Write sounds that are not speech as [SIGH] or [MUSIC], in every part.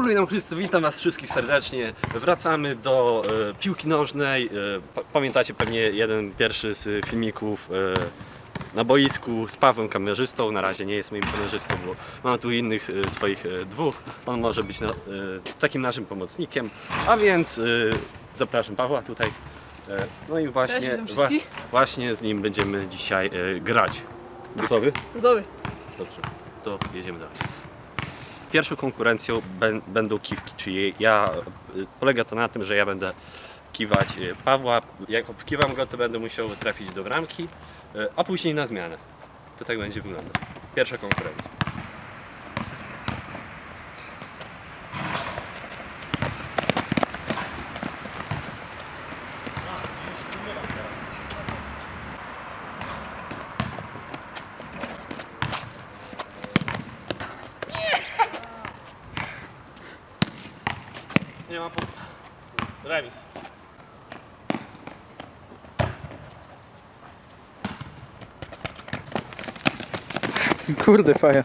Mówię nam Chrystus, witam was wszystkich serdecznie. Wracamy do e, piłki nożnej. E, pa- pamiętacie pewnie jeden pierwszy z filmików e, na boisku z Pawłem kamerzystą. Na razie nie jest moim kamerzystą, bo mam tu innych e, swoich e, dwóch. On może być na, e, takim naszym pomocnikiem. A więc e, zapraszam Pawła tutaj. E, no i właśnie, witam wszystkich. właśnie z nim będziemy dzisiaj e, grać. Gotowy? Gotowy. Dobrze, to jedziemy dalej. Pierwszą konkurencją bę- będą kiwki, czyli ja, polega to na tym, że ja będę kiwać y, Pawła. Jak obkiwam go, to będę musiał trafić do bramki, y, a później na zmianę. To tak będzie wyglądać. Pierwsza konkurencja. Nie ma punktu. Remis. Kurde, faja.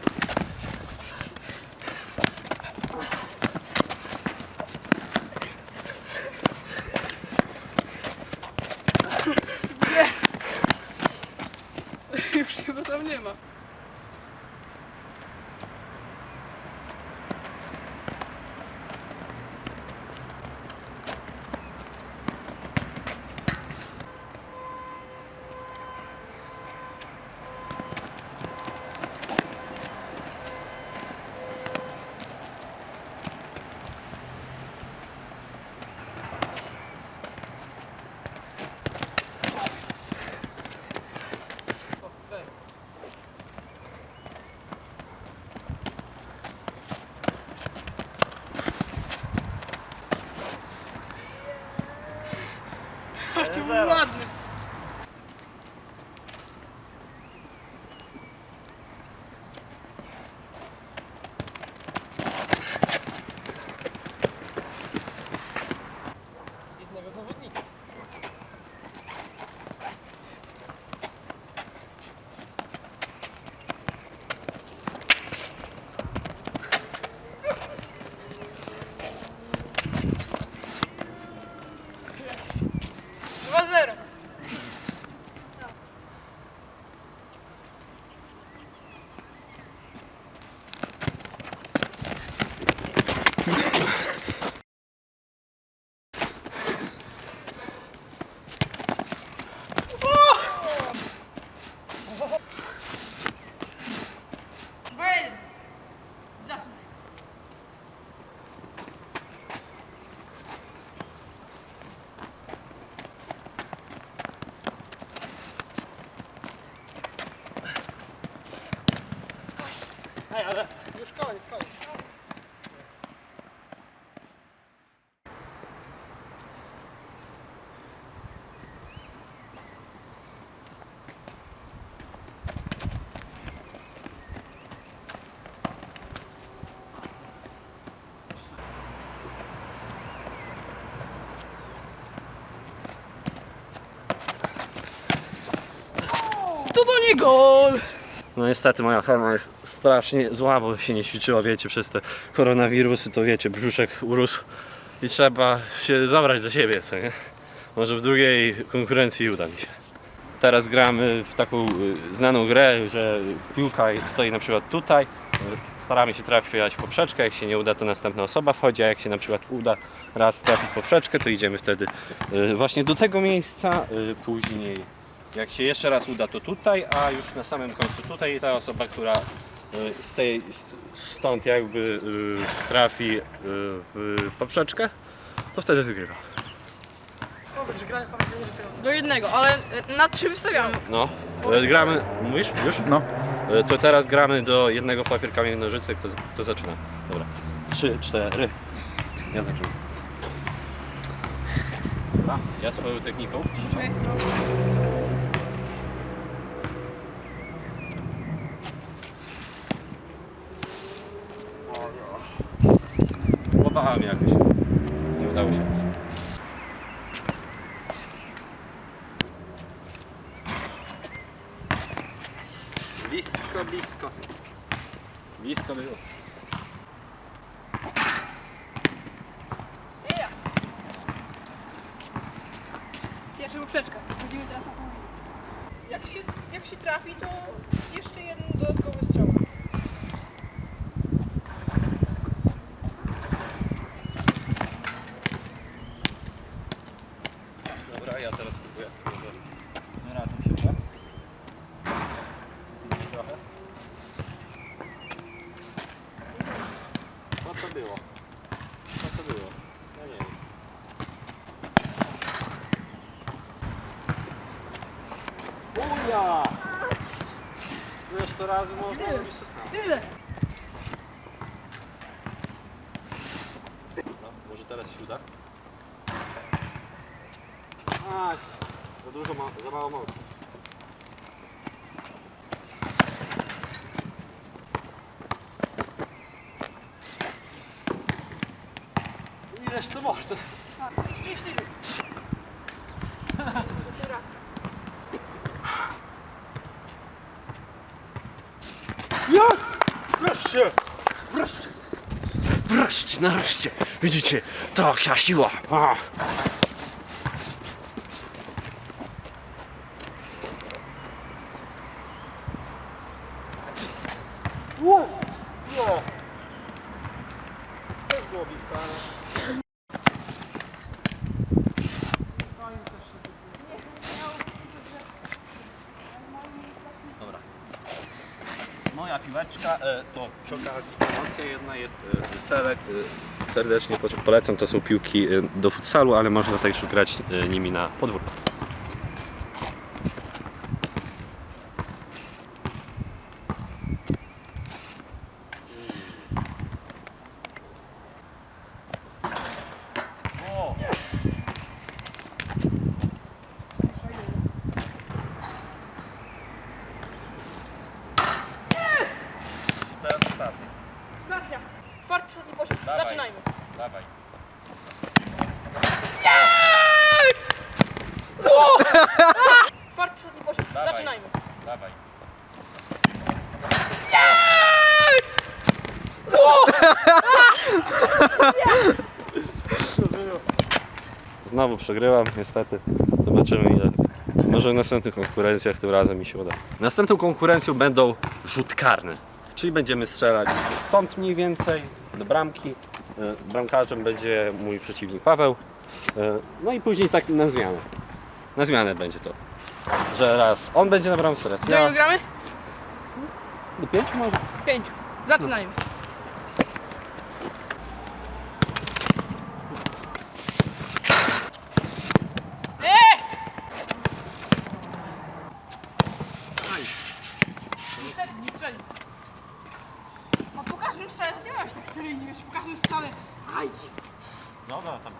Już chyba tam nie ma. A to był ładny. Jednego zawodnika. Dwa zero. Well, zacznę. Ej, ale Już koniec, koniec. To nie gol! No niestety moja forma jest strasznie zła, bo się nie ćwiczyła, wiecie, przez te koronawirusy, to wiecie, brzuszek urósł i trzeba się zabrać za siebie, co nie? Może w drugiej konkurencji uda mi się. Teraz gramy w taką y, znaną grę, że piłka stoi na przykład tutaj, staramy się trafiać w poprzeczkę, jak się nie uda, to następna osoba wchodzi, a jak się na przykład uda raz trafić poprzeczkę, to idziemy wtedy y, właśnie do tego miejsca, y, później jak się jeszcze raz uda, to tutaj, a już na samym końcu tutaj ta osoba, która y, z tej, stąd jakby y, trafi y, w poprzeczkę, to wtedy wygrywa. Do jednego, ale na trzy wystawiamy. No, gramy, mówisz już? No. To teraz gramy do jednego papier, kamień, nożyce, kto, kto zaczyna. Dobra, trzy, cztery, ja zaczynam. Ja swoją techniką. planami jakoś nie udało się. Blisko, blisko. Blisko było. Pierwsza poprzeczka. Chodzimy teraz na tą Jak się, jak się trafi, to jeszcze jeden dodatkowy strzał. dużo razy można zrobić to samo. Tyle! No, może teraz się uda? A, za dużo, ma, za mało mocy. Ileż to można? Tak, 34. [LAUGHS] Wreszcie! Wreszcie! Wreszcie, nareszcie! Widzicie, taka siła! A. Ło! Ło! Też było blisko, ale... Dobra. Moja to przy okazji promocja jedna jest e, Select. E, serdecznie po- polecam, to są piłki e, do futsalu, ale można też grać nimi na podwórku. Dawaj. Zaczynajmy. Dawaj. [LAUGHS] Znowu przegrywam, niestety. Zobaczymy ile. Może w następnych konkurencjach tym razem mi się uda. Następną konkurencją będą rzut karny. Czyli będziemy strzelać stąd mniej więcej do bramki. E, Bramkarzem będzie mój przeciwnik Paweł. E, No i później tak na zmianę. Na zmianę będzie to. Że raz on będzie na bramce, raz Do ja. ilu gramy? Do pięciu może? Pięciu. Zaczynajmy. Jest! Niestety, nie strzeli. A po każdym strzale to nie masz tak seryjnie, wiesz, po każdym strzale. Aj! Dobra, tam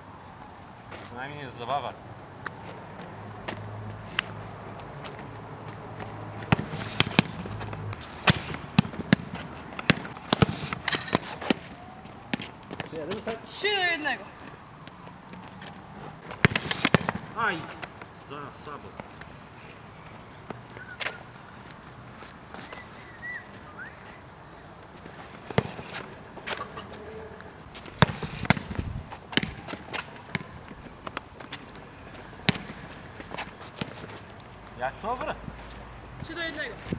przynajmniej jest zabawa. Trzy do jednego. Aj! Za słabo. Jak to? Dobre. Trzy do jednego.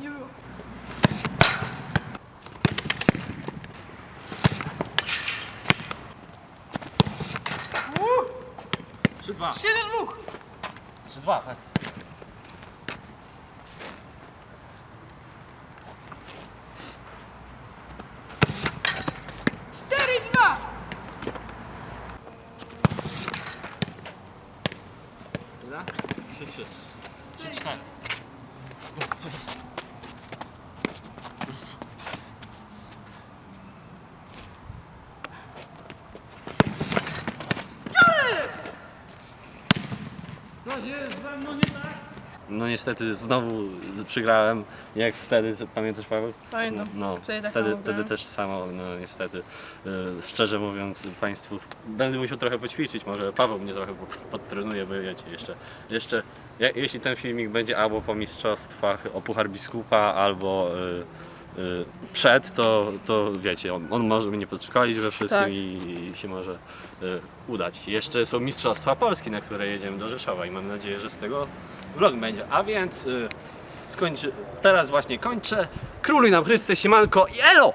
Nie było? Trzy dwa. Trzy do dwóch. Trzy dwa, tak. Cztery dwa. Trzy. Trzy cztery. To jest ze mną nie tak? No niestety znowu przegrałem, jak wtedy, pamiętasz Paweł? Pamiętam. No, Wtedy tak wtedy, samo wtedy grałem. też samo, no niestety, y, szczerze mówiąc Państwu, będę musiał trochę poćwiczyć, może Paweł mnie trochę po- podtrenuje, bo wiecie, jeszcze, jeszcze je, jeśli ten filmik będzie albo po mistrzostwach o Puchar Biskupa, albo y, przed, to, to wiecie, on, on może mnie podszkolić we wszystkim Tak. i, i się może y, udać. Jeszcze są Mistrzostwa Polski, na które jedziemy do Rzeszowa i mam nadzieję, że z tego vlog będzie, a więc... Y, skończy, teraz właśnie kończę. Króluj nam Chryste, siemanko i elo!